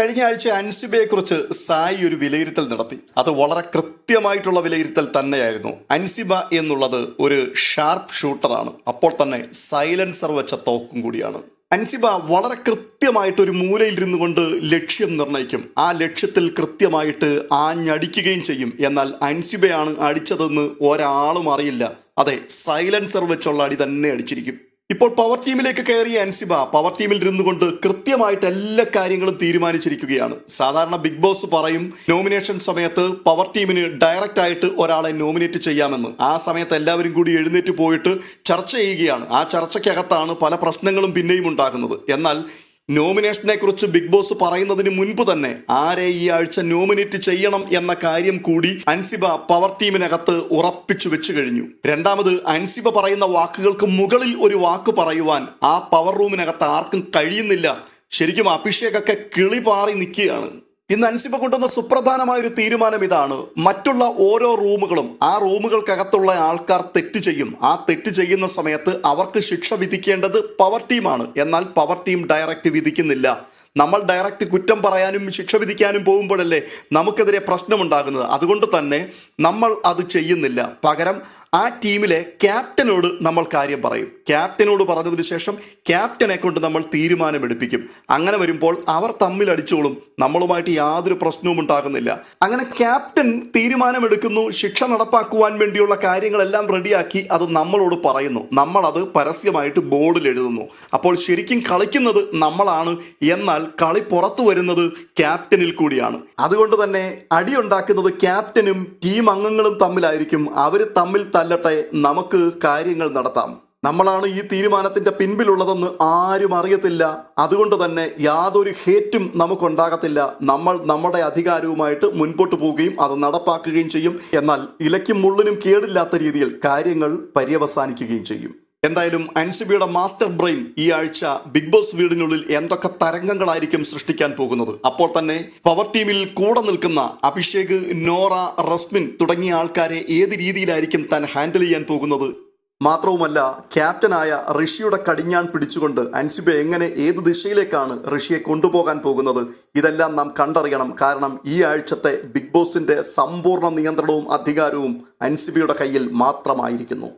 കഴിഞ്ഞ ആഴ്ച അൻസുബയെ കുറിച്ച് സായി ഒരു വിലയിരുത്തൽ നടത്തി. അത് വളരെ കൃത്യമായിട്ടുള്ള വിലയിരുത്തൽ തന്നെയായിരുന്നു. അൻസിബ എന്നുള്ളത് ഒരു ഷാർപ്പ് ഷൂട്ടറാണ്. അപ്പോൾ തന്നെ സൈലൻസർ വെച്ച തോക്കും കൂടിയാണ്. അൻസിബ വളരെ കൃത്യമായിട്ട് ഒരു മൂലയിൽ ഇരുന്നു കൊണ്ട് ലക്ഷ്യം നിർണയിക്കും. ആ ലക്ഷ്യത്തിൽ കൃത്യമായിട്ട് ആഞ്ഞടിക്കുകയും ചെയ്യും. എന്നാൽ അൻസിബയാണ് അടിച്ചതെന്ന് ഒരാളും അറിയില്ല. അതെ സൈലൻസർ വെച്ചുള്ള അടി തന്നെ അടിച്ചിരിക്കും. ഇപ്പോൾ പവർ ടീമിലേക്ക് കയറിയ അൻസിബ പവർ ടീമിൽ ഇരുന്നു കൊണ്ട് കൃത്യമായിട്ട് എല്ലാ കാര്യങ്ങളും തീരുമാനിച്ചിരിക്കുകയാണ്. സാധാരണ ബിഗ് ബോസ് പറയും നോമിനേഷൻ സമയത്ത് പവർ ടീമിന് ഡയറക്റ്റ് ആയിട്ട് ഒരാളെ നോമിനേറ്റ് ചെയ്യാമെന്ന്. ആ സമയത്ത് എല്ലാവരും കൂടി എഴുന്നേറ്റ് പോയിട്ട് ചർച്ച ചെയ്യുകയാണ്. ആ ചർച്ചയ്ക്കകത്താണ് പല പ്രശ്നങ്ങളും പിന്നെയും ഉണ്ടാകുന്നത്. എന്നാൽ നോമിനേഷനെ കുറിച്ച് ബിഗ് ബോസ് പറയുന്നതിന് മുൻപ് തന്നെ ആരെ ഈ ആഴ്ച നോമിനേറ്റ് ചെയ്യണം എന്ന കാര്യം കൂടി അൻസിബ പവർ ടീമിനകത്ത് ഉറപ്പിച്ചു വെച്ചു കഴിഞ്ഞു. രണ്ടാമത് അൻസിബ പറയുന്ന വാക്കുകൾക്ക് മുകളിൽ ഒരു വാക്ക് പറയുവാൻ ആ പവർ റൂമിനകത്ത് ആർക്കും കഴിയുന്നില്ല. ശരിക്കും അഭിഷേകൊക്കെ കിളി പാറി നിൽക്കുകയാണ്. ഇന്ന് അൻസിബ കൊണ്ടുവന്ന സുപ്രധാനമായ ഒരു തീരുമാനം ഇതാണ്. മറ്റുള്ള ഓരോ റൂമുകളും ആ റൂമുകൾക്കകത്തുള്ള ആൾക്കാർ തെറ്റ് ചെയ്യും. ആ തെറ്റ് ചെയ്യുന്ന സമയത്ത് അവർക്ക് ശിക്ഷ വിധിക്കേണ്ടത് പവർ ടീമാണ് എന്നാൽ പവർ ടീം ഡയറക്റ്റ് വിധിക്കുന്നില്ല. നമ്മൾ ഡയറക്റ്റ് കുറ്റം പറയാനും ശിക്ഷ വിധിക്കാനും പോകുമ്പോഴല്ലേ നമുക്കെതിരെ പ്രശ്നമുണ്ടാകുന്നത്. അതുകൊണ്ട് തന്നെ നമ്മൾ അത് ചെയ്യുന്നില്ല. പകരം ആ ടീമിലെ ക്യാപ്റ്റനോട് നമ്മൾ കാര്യം പറയും. ക്യാപ്റ്റനോട് പറഞ്ഞതിന് ശേഷം ക്യാപ്റ്റനെ കൊണ്ട് നമ്മൾ തീരുമാനമെടുപ്പിക്കും. അങ്ങനെ വരുമ്പോൾ അവർ തമ്മിൽ അടിച്ചോളും. നമ്മളുമായിട്ട് യാതൊരു പ്രശ്നവും ഉണ്ടാകുന്നില്ല. അങ്ങനെ ക്യാപ്റ്റൻ തീരുമാനമെടുക്കുന്നു. ശിക്ഷ നടപ്പാക്കുവാൻ വേണ്ടിയുള്ള കാര്യങ്ങളെല്ലാം റെഡിയാക്കി അത് നമ്മളോട് പറയുന്നു. നമ്മളത് പരസ്യമായിട്ട് ബോർഡിൽ എഴുതുന്നു. അപ്പോൾ ശരിക്കും കളിക്കുന്നത് നമ്മളാണ്. എന്നാൽ കളി പുറത്തു വരുന്നത് ക്യാപ്റ്റനിൽ കൂടിയാണ്. അതുകൊണ്ട് തന്നെ അടിയുണ്ടാക്കുന്നത് ക്യാപ്റ്റനും ടീം അംഗങ്ങളും തമ്മിലായിരിക്കും. അവർ തമ്മിൽ തല്ലട്ടെ നമുക്ക് കാര്യങ്ങൾ നടത്താം. നമ്മളാണ് ഈ തീരുമാനത്തിന്റെ പിൻപിലുള്ളതെന്ന് ആരും അറിയത്തില്ല. അതുകൊണ്ട് തന്നെ യാതൊരു ഹേറ്റും നമുക്കുണ്ടാകത്തില്ല. നമ്മൾ നമ്മുടെ അധികാരവുമായിട്ട് മുൻപോട്ട് പോവുകയും അത് നടപ്പാക്കുകയും ചെയ്യും. എന്നാൽ ഇലയ്ക്കും മുള്ളിനും കേടില്ലാത്ത രീതിയിൽ കാര്യങ്ങൾ പര്യവസാനിക്കുകയും ചെയ്യും. എന്തായാലും അൻസിബിയുടെ മാസ്റ്റർ ബ്രെയിൻ ഈ ആഴ്ച ബിഗ് ബോസ് വീടിനുള്ളിൽ എന്തൊക്കെ തരംഗങ്ങളായിരിക്കും സൃഷ്ടിക്കാൻ പോകുന്നത്? അപ്പോൾ തന്നെ പവർ ടീമിൽ കൂടെ നിൽക്കുന്ന അഭിഷേക് നോറ റസ്മിൻ തുടങ്ങിയ ആൾക്കാരെ ഏത് രീതിയിലായിരിക്കും താൻ ഹാൻഡിൽ ചെയ്യാൻ പോകുന്നത്? മാത്രവുമല്ല ക്യാപ്റ്റനായ ഋഷിയുടെ കടിഞ്ഞാൻ പിടിച്ചുകൊണ്ട് അൻസിബ എങ്ങനെ ഏത് ദിശയിലേക്കാണ് ഋഷിയെ കൊണ്ടുപോകാൻ പോകുന്നത്? ഇതെല്ലാം നാം കണ്ടറിയണം. കാരണം ഈ ആഴ്ചത്തെ ബിഗ് ബോസിന്റെ സമ്പൂർണ നിയന്ത്രണവും അധികാരവും അൻസിബയുടെ കയ്യിൽ മാത്രമായിരിക്കുന്നു.